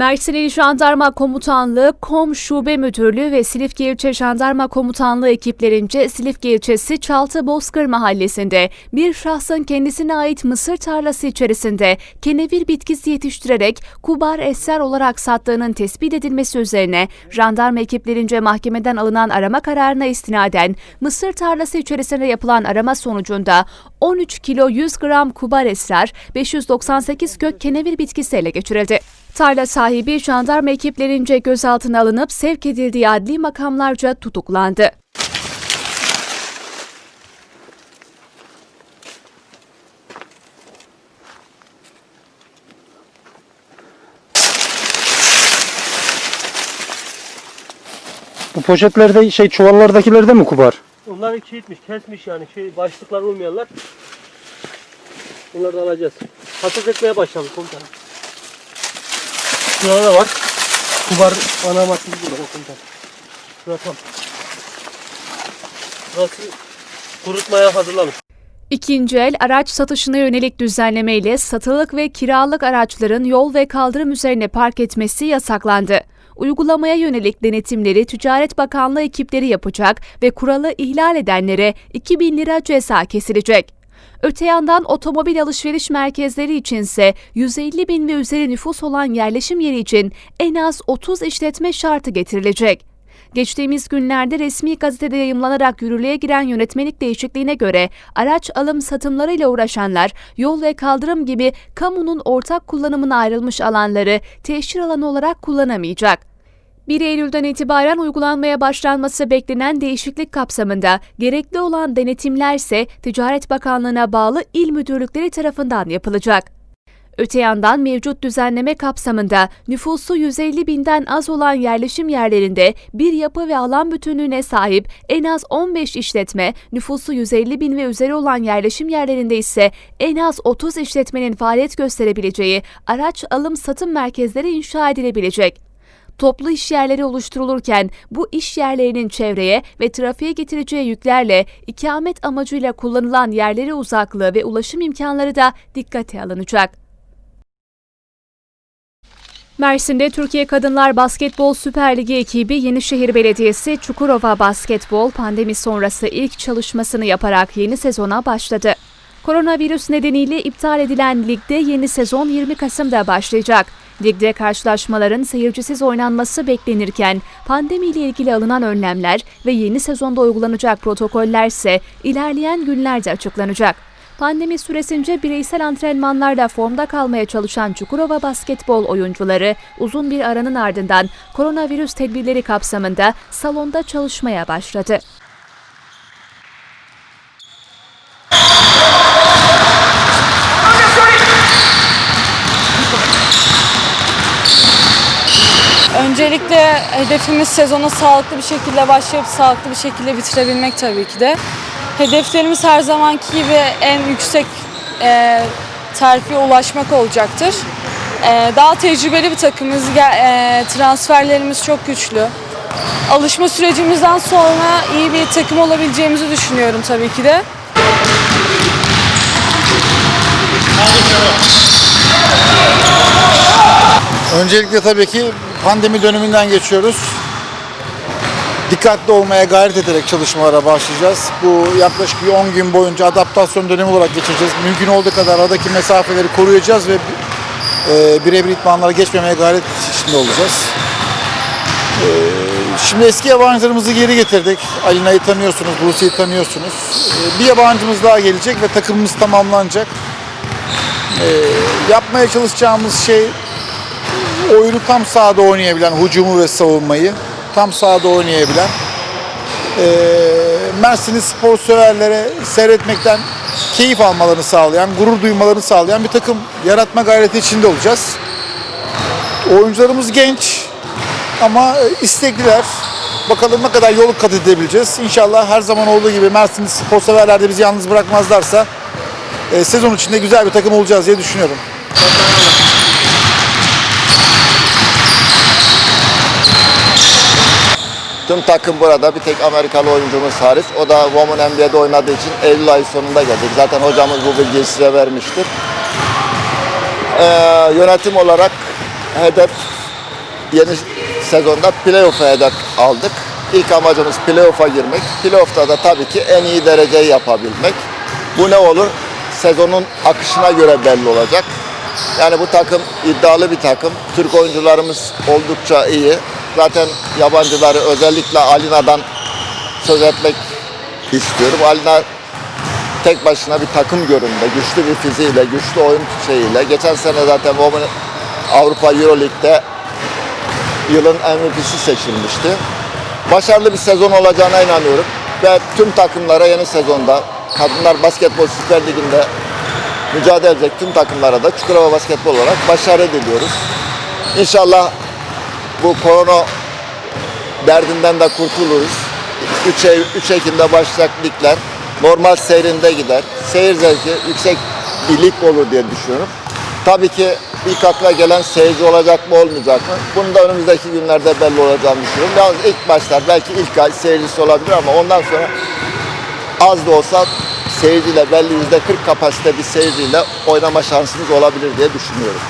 Mersin İl Jandarma Komutanlığı, KOM Şube Müdürlüğü ve Silifke İlçe Jandarma Komutanlığı ekiplerince Silifke ilçesi Çaltı Bozkır mahallesinde bir şahsın kendisine ait mısır tarlası içerisinde kenevir bitkisi yetiştirerek kubar eser olarak sattığının tespit edilmesi üzerine jandarma ekiplerince mahkemeden alınan arama kararına istinaden mısır tarlası içerisinde yapılan arama sonucunda 13 kilo 100 gram kubar esrar, 598 kök kenevir bitkisi ele geçirildi. Tarla sahibi jandarma ekiplerince gözaltına alınıp sevk edildiği adli makamlarca tutuklandı. Bu poşetlerde şey çuvallardakilerde mi kubar? Onlar iki itmiş, kesmiş yani şey başlıklar olmayanlar. Bunları da alacağız. Patates etmeye başladık komutanım. Şurada da var. Kubar ana maddesi burada komutanım. Şurada tam. Burası kurutmaya hazırlanmış. İkinci el araç satışına yönelik düzenleme ile satılık ve kiralık araçların yol ve kaldırım üzerine park etmesi yasaklandı. Uygulamaya yönelik denetimleri Ticaret Bakanlığı ekipleri yapacak ve kuralı ihlal edenlere 2000 lira ceza kesilecek. Öte yandan otomobil alışveriş merkezleri içinse 150 bin ve üzeri nüfus olan yerleşim yeri için en az 30 işletme şartı getirilecek. Geçtiğimiz günlerde resmi gazetede yayımlanarak yürürlüğe giren yönetmelik değişikliğine göre araç alım satımlarıyla uğraşanlar yol ve kaldırım gibi kamunun ortak kullanımına ayrılmış alanları teşhir alanı olarak kullanamayacak. 1 Eylül'den itibaren uygulanmaya başlanması beklenen değişiklik kapsamında gerekli olan denetimler ise Ticaret Bakanlığı'na bağlı il müdürlükleri tarafından yapılacak. Öte yandan mevcut düzenleme kapsamında nüfusu 150 binden az olan yerleşim yerlerinde bir yapı ve alan bütünlüğüne sahip en az 15 işletme, nüfusu 150 bin ve üzeri olan yerleşim yerlerinde ise en az 30 işletmenin faaliyet gösterebileceği araç alım satım merkezleri inşa edilebilecek. Toplu iş yerleri oluşturulurken bu iş yerlerinin çevreye ve trafiğe getireceği yüklerle ikamet amacıyla kullanılan yerlere uzaklığı ve ulaşım imkanları da dikkate alınacak. Mersin'de Türkiye Kadınlar Basketbol Süper Ligi ekibi Yenişehir Belediyesi Çukurova Basketbol pandemi sonrası ilk çalışmasını yaparak yeni sezona başladı. Koronavirüs nedeniyle iptal edilen ligde yeni sezon 20 Kasım'da başlayacak. Ligde karşılaşmaların seyircisiz oynanması beklenirken pandemiyle ilgili alınan önlemler ve yeni sezonda uygulanacak protokoller ise ilerleyen günlerde açıklanacak. Pandemi süresince bireysel antrenmanlarla formda kalmaya çalışan Çukurova basketbol oyuncuları uzun bir aranın ardından koronavirüs tedbirleri kapsamında salonda çalışmaya başladı. Öncelikle hedefimiz sezona sağlıklı bir şekilde başlayıp sağlıklı bir şekilde bitirebilmek tabii ki de. Hedeflerimiz her zamanki gibi en yüksek e, terfiye ulaşmak olacaktır. E, daha tecrübeli bir takımız, e, transferlerimiz çok güçlü. Alışma sürecimizden sonra iyi bir takım olabileceğimizi düşünüyorum tabii ki de. Öncelikle tabii ki pandemi döneminden geçiyoruz. Dikkatli olmaya gayret ederek çalışmalara başlayacağız. Bu yaklaşık bir 10 gün boyunca adaptasyon dönemi olarak geçireceğiz. Mümkün olduğu kadar aradaki mesafeleri koruyacağız ve e, birebir itmanlara geçmemeye gayret içinde olacağız. E, şimdi eski yabancılarımızı geri getirdik. Alina'yı tanıyorsunuz, Buse'yi tanıyorsunuz. E, bir yabancımız daha gelecek ve takımımız tamamlanacak. E, yapmaya çalışacağımız şey oyunu tam sahada oynayabilen, hücumu ve savunmayı tam sahada oynayabilen eee Mersin'i spor severlere seyretmekten keyif almalarını sağlayan, gurur duymalarını sağlayan bir takım yaratma gayreti içinde olacağız. Oyuncularımız genç ama e, istekliler. Bakalım ne kadar yolu kat edebileceğiz. İnşallah her zaman olduğu gibi Mersin spor severler de bizi yalnız bırakmazlarsa e, sezon içinde güzel bir takım olacağız diye düşünüyorum. Tüm takım burada. Bir tek Amerikalı oyuncumuz hariç. O da Women NBA'de oynadığı için Eylül ayı sonunda gelecek. Zaten hocamız bu bilgiyi size vermiştir. Ee, yönetim olarak hedef yeni sezonda playoff'a hedef aldık. İlk amacımız playoff'a girmek. Playoff'ta da tabii ki en iyi dereceyi yapabilmek. Bu ne olur? Sezonun akışına göre belli olacak. Yani bu takım iddialı bir takım. Türk oyuncularımız oldukça iyi. Zaten yabancıları özellikle Alina'dan söz etmek istiyorum. Alina tek başına bir takım görünümde, güçlü bir fiziğiyle, güçlü oyun şeyiyle. Geçen sene zaten Women Avrupa Euroleague'de yılın MVP'si seçilmişti. Başarılı bir sezon olacağına inanıyorum. Ve tüm takımlara yeni sezonda Kadınlar Basketbol Süper Ligi'nde mücadele edecek tüm takımlara da Çukurova Basketbol olarak başarı diliyoruz. İnşallah bu korona derdinden de kurtuluruz. 3, Eylül- 3 Ekim'de başlayacak ligler normal seyrinde gider. Seyir zevki yüksek bir lig olur diye düşünüyorum. Tabii ki ilk akla gelen seyirci olacak mı olmayacak mı? Bunun da önümüzdeki günlerde belli olacağını düşünüyorum. Yalnız ilk başlar belki ilk ay seyircisi olabilir ama ondan sonra az da olsa seyirciyle belli yüzde 40 kapasite bir seyirciyle oynama şansımız olabilir diye düşünüyorum.